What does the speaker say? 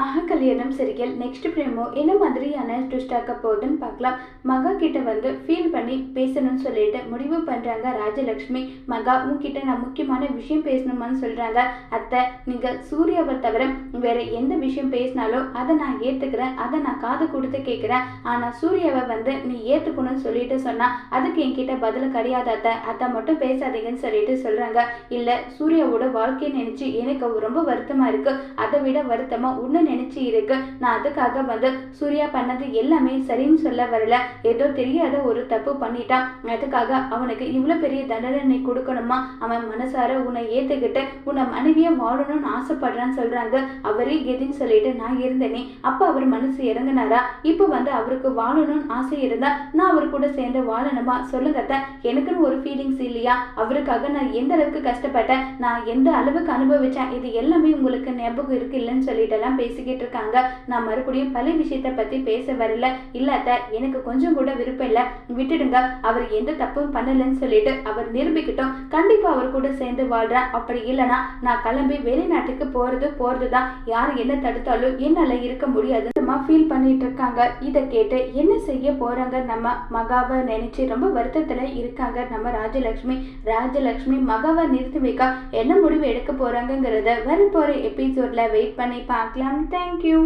ஆஹா கல்யாணம் சரிகள் நெக்ஸ்ட் பிரேமோ என்ன மாதிரியான ட்விஸ்ட் ஆக்க போகுதுன்னு பார்க்கலாம். மகா கிட்ட வந்து ஃபீல் பண்ணி பேசணும்னு சொல்லிட்டு முடிவு பண்ணுறாங்க ராஜலக்ஷ்மி மகா உங்ககிட்ட நான் முக்கியமான விஷயம் பேசணுமான்னு சொல்கிறாங்க அத்தை நீங்கள் சூர்யாவை தவிர வேற எந்த விஷயம் பேசினாலும் அதை நான் ஏற்றுக்கிறேன் அதை நான் காது கொடுத்து கேட்குறேன். ஆனால் சூர்யாவை வந்து நீ ஏற்றுக்கணும்னு சொல்லிட்டு சொன்னால் அதுக்கு என்கிட்ட பதில் கிடையாது அத்தை. அத்தை மட்டும் பேசாதீங்கன்னு சொல்லிட்டு சொல்கிறாங்க இல்லை சூர்யாவோட வாழ்க்கையை நினச்சி எனக்கு ரொம்ப வருத்தமாக இருக்குது அதை விட வருத்தமாக உன்னை நினைச்சு இருக்கு நான் அதுக்காக வந்து சூர்யா பண்ணது எல்லாமே சரின்னு சொல்ல வரல. ஏதோ தெரியாத ஒரு தப்பு பண்ணிட்டான். அதுக்காக அவனுக்கு இவ்வளவு பெரிய தண்டனை கொடுக்கணுமா? அவன் மனசார உன்னை ஏத்துக்கிட்டு உன்னை மனைவியை வாழணும்னு ஆசைப்படுறான்னு சொல்றாங்க. அவரே கெதின்னு சொல்லிட்டு நான் இருந்தேனே. அப்போ அவர் மனசு இறங்குனாரா? இப்போ வந்து அவருக்கு வாழணும்னு ஆசை இருந்தா நான் அவர் கூட சேர்ந்து வாழணுமா? சொல்லுங்க அத்தை. எனக்குன்னு ஒரு ஃபீலிங்ஸ் இல்லையா? அவருக்காக நான் எந்த அளவுக்கு கஷ்டப்பட்டேன்? நான் எந்த அளவுக்கு அனுபவிச்சேன்? இது எல்லாமே உங்களுக்கு ஞாபகம் இருக்கு இல்லைன்னு சொல்லிட்டு எல்லாம் பேசிக்கிட்டு இருக்காங்க நான் மறுபடியும் பழைய விஷயத்த பத்தி பேச வரல. இல்லாத எனக்கு கொஞ்சம் கூட விருப்பம் இல்லை. விட்டுடுங்க. அவர் எந்த தப்பும் பண்ணலன்னு சொல்லிட்டு அவர் நிரூபிக்கிட்டோம். கண்டிப்பா அவர் கூட சேர்ந்து வாழ்றேன். அப்படி இல்லைன்னா நான் கிளம்பி வெளிநாட்டுக்கு போறது போறதுதான். யார் என்ன தடுத்தாலும் என்னால இருக்க முடியாது ஃபீல் பண்ணிட்டு இருக்காங்க இதை கேட்டு என்ன செய்ய போறாங்க நம்ம மகாவை நினைச்சு ரொம்ப வருத்தத்துல இருக்காங்க நம்ம ராஜலக்ஷ்மி. ராஜலக்ஷ்மி மகாவை நிறுத்தி வைக்க என்ன முடிவு எடுக்க போறாங்கிறத வரப்போற எபிசோட்ல வெயிட் பண்ணி பார்க்கலாம். தேங்க்யூ